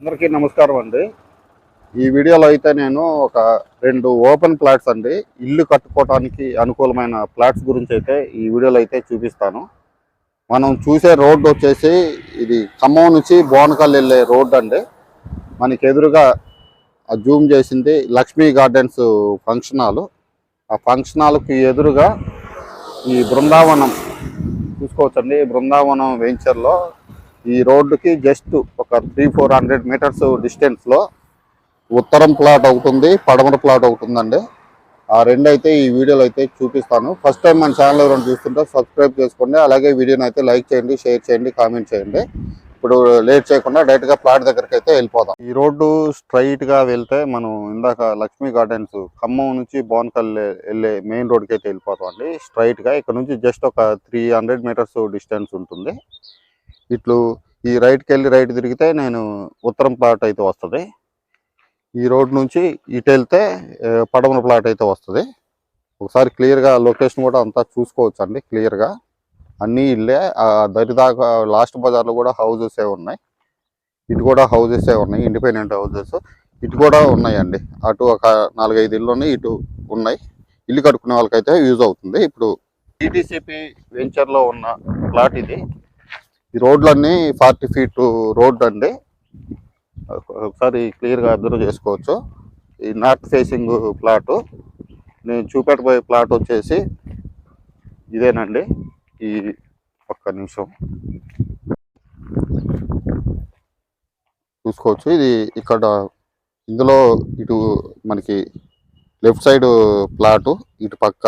అందరికీ నమస్కారం అండి. ఈ వీడియోలో అయితే నేను ఒక రెండు ఓపెన్ ప్లాట్స్ అండి. ఇల్లు కట్టుకోవడానికి అనుకూలమైన ప్లాట్స్ గురించి అయితే ఈ వీడియోలో అయితే చూపిస్తాను. మనం చూసే రోడ్డు వచ్చేసి ఇది ఖమ్మం నుంచి బోనకల్ వెళ్ళే రోడ్డు అండి. మనకి ఎదురుగా ఆ జూమ్ చేసింది లక్ష్మీ గార్డెన్స్ ఫంక్షన్ హాల్. ఆ ఫంక్షన్ హాల్కి ఎదురుగా ఈ బృందావనం చూసుకోవచ్చండి. బృందావనం వెంచర్లో ఈ రోడ్డుకి జస్ట్ ఒక త్రీ ఫోర్ హండ్రెడ్ మీటర్స్ డిస్టెన్స్లో ఉత్తరం ప్లాట్ అవుతుంది పడమర ప్లాట్ అవుతుందండి. ఆ రెండు అయితే ఈ వీడియోలో అయితే చూపిస్తాను. ఫస్ట్ టైం మన ఛానల్ ఎవరైనా చూస్తుంటే సబ్స్క్రైబ్ చేసుకోండి. అలాగే వీడియోని అయితే లైక్ చేయండి షేర్ చేయండి కామెంట్ చేయండి. ఇప్పుడు లేట్ చేయకుండా డైరెక్ట్గా ప్లాట్ దగ్గరికి అయితే వెళ్ళిపోదాం. ఈ రోడ్డు స్ట్రైట్గా వెళ్తే మనం ఇందాక లక్ష్మీ గార్డెన్స్ ఖమ్మం నుంచి బోన్కల్ వెళ్ళే మెయిన్ రోడ్కి అయితే వెళ్ళిపోతాం అండి స్ట్రైట్గా ఇక్కడ నుంచి జస్ట్ ఒక త్రీ హండ్రెడ్ మీటర్స్ డిస్టెన్స్ ఉంటుంది. ఇట్లు ఈ రైట్కి వెళ్ళి రైట్ తిరిగితే నేను ఉత్తరం ప్లాట్ అయితే వస్తుంది. ఈ రోడ్ నుంచి ఇటు వెళ్తే ఆ, పడమర ప్లాట్ అయితే వస్తుంది. ఒకసారి క్లియర్గా లొకేషన్ కూడా అంతా చూసుకోవచ్చు అండి క్లియర్గా. అన్నీ ఇల్లే దరిదాకా లాస్ట్ బజార్లో కూడా హౌజెసే ఉన్నాయి. ఇటు కూడా హౌజెసే ఉన్నాయి ఇండిపెండెంట్ హౌజెస్. ఇటు కూడా ఉన్నాయండి. అటు ఒక నాలుగైదు ఇల్లు ఉన్నాయి ఇటు ఉన్నాయి. ఇల్లు కట్టుకునే వాళ్ళకైతే యూజ్ అవుతుంది. ఇప్పుడు టీటీసీపీ వెంచర్లో ఉన్న ప్లాట్ ఇది. ఈ రోడ్లన్నీ ఫార్టీ ఫీట్ రోడ్ అండి. ఒకసారి క్లియర్గా అబ్జర్వ్ చేసుకోవచ్చు. ఈ నార్త్ ఫేసింగ్ ప్లాట్ నేను చూపెట్టబోయే ప్లాట్ వచ్చేసి ఇదేనండి. ఈ ఒక్క నిమిషం. చూసుకోవచ్చు. ఇది ఇక్కడ ఇందులో ఇటు మనకి లెఫ్ట్ సైడ్ ప్లాటు ఇటు పక్క.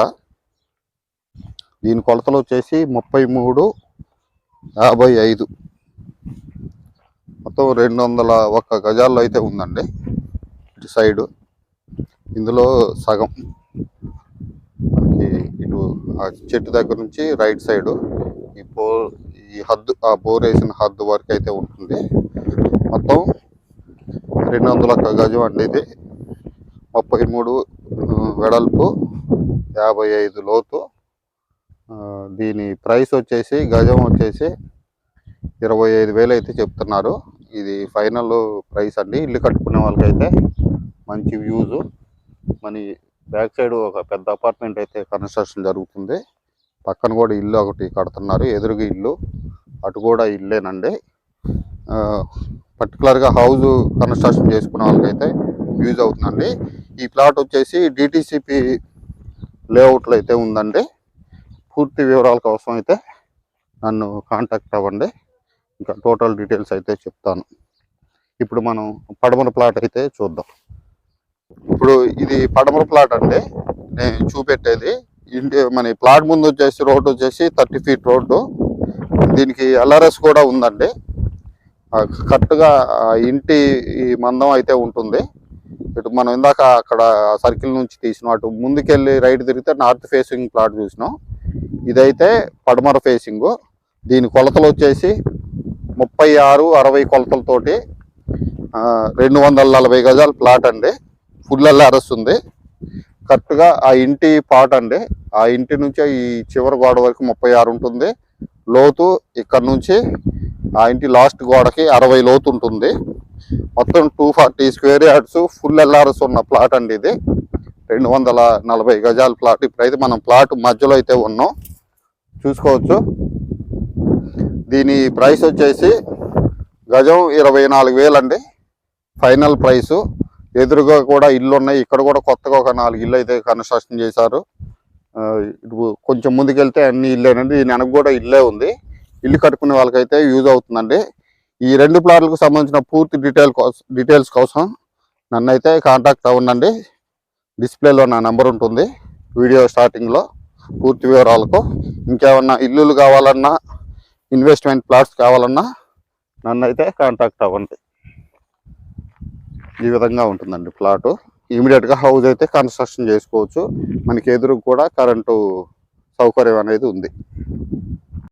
దీని కొలతలు వచ్చేసి ముప్పై మూడు యాభై ఐదు. మొత్తం రెండు వందల ఒక్క గజాల్లో అయితే ఉందండి. ఇటు సైడు. ఇందులో సగం. మనకి ఇటు ఆ చెట్టు దగ్గర నుంచి రైట్ సైడు ఈ పో ఈ హద్దు ఆ బోర్ వేసిన హద్దు వరకు అయితే ఉంటుంది. మొత్తం రెండు వందల ఒక్క గజం అండి ఇది. ముప్పై మూడు వెడల్పు యాభై ఐదు లోతు దీని ప్రైస్ వచ్చేసి గజం వచ్చేసి ఇరవై ఐదు వేలు అయితే చెప్తున్నారు. ఇది ఫైనల్ ప్రైస్ అండి. ఇల్లు కట్టుకునే వాళ్ళకైతే మంచి వ్యూస్. మరి బ్యాక్ సైడ్ ఒక పెద్ద అపార్ట్మెంట్ అయితే కన్స్ట్రక్షన్ జరుగుతుంది. పక్కన కూడా ఇల్లు ఒకటి కడుతున్నారు. ఎదురుగా ఇల్లు అటు కూడా ఇల్లేనండి. పర్టికులర్గా హౌస్ కన్స్ట్రక్షన్ చేసుకునే వాళ్ళకైతే యూజ్ అవుతుందండి. ఈ ప్లాట్ వచ్చేసి డిటీసీపీ లేఅవుట్లో అయితే ఉందండి. పూర్తి వివరాల కోసం అయితే నన్ను కాంటాక్ట్ అవ్వండి. ఇంకా టోటల్ డీటెయిల్స్ అయితే చెప్తాను. ఇప్పుడు మనం పడమర ప్లాట్ అయితే చూద్దాం. ఇప్పుడు ఇది పడమర ప్లాట్ అంటే నేను చూపెట్టేది. ఇంటి మన ప్లాట్ ముందు వచ్చేసి రోడ్డు వచ్చేసి థర్టీ ఫీట్ రోడ్డు దీనికి ఎల్ఆర్ఎస్ కూడా ఉందండి. కరెక్ట్గా ఇంటి మందం అయితే ఉంటుంది. ఇటు మనం ఇందాక అక్కడ సర్కిల్ నుంచి తీసినాం. అటు ముందుకెళ్ళి రైట్ తిరిగితే నార్త్ ఫేసింగ్ ప్లాట్ చూసినాం. ఇదైతే పడమర ఫేసింగ్ దీని కొలతలు వచ్చేసి ముప్పై ఆరు అరవై కొలతలతోటి రెండు వందల నలభై గజాల ప్లాట్ అండి. ఫుల్ ఎల్ఆర్ఎస్ ఉంది కరెక్ట్గా ఆ ఇంటి పాట్ అండి. ఆ ఇంటి నుంచి ఈ చివరి గోడ వరకు ముప్పై ఆరు ఉంటుంది. లోతు ఇక్కడ నుంచి ఆ ఇంటి లాస్ట్ గోడకి అరవై లోతు ఉంటుంది. మొత్తం two forty square yards full LRS ఉన్న ప్లాట్ అండి ఇది. రెండు వందల నలభై గజాల ప్లాట్. ఇప్పుడైతే మనం ప్లాట్ మధ్యలో అయితే ఉన్నాం. చూసుకోవచ్చు. దీని ప్రైస్ వచ్చేసి గజం ఇరవై నాలుగు వేలండి. Final price. ఎదురుగా కూడా ఇల్లు ఉన్నాయి. ఇక్కడ కూడా కొత్తగా ఒక నాలుగు ఇల్లు అయితే కన్స్ట్రక్షన్ చేశారు. ఇటు కొంచెం ముందుకెళ్తే అన్ని ఇల్లేనండి. దీని వెనక కూడా ఇల్లే ఉంది. ఇల్లు కట్టుకునే వాళ్ళకైతే యూజ్ అవుతుందండి. ఈ రెండు ప్లాట్లకు సంబంధించిన పూర్తి డీటెయిల్ కోసం డీటెయిల్స్ కోసం నన్ను అయితే కాంటాక్ట్ అవ్వండి డిస్ప్లేలో నా నెంబర్ ఉంటుంది. వీడియో స్టార్టింగ్లో పూర్తి వివరాలకు. ఇంకేమన్నా ఇల్లులు కావాలన్నా ఇన్వెస్ట్మెంట్ ప్లాట్స్ కావాలన్నా నన్ను అయితే కాంటాక్ట్ అవ్వండి. ఈ విధంగా ఉంటుందండి ప్లాటు ఇమీడియట్గా హౌస్ అయితే కన్స్ట్రక్షన్ చేసుకోవచ్చు. మనకి ఎదురు కూడా కరెంటు సౌకర్యం అనేది ఉంది.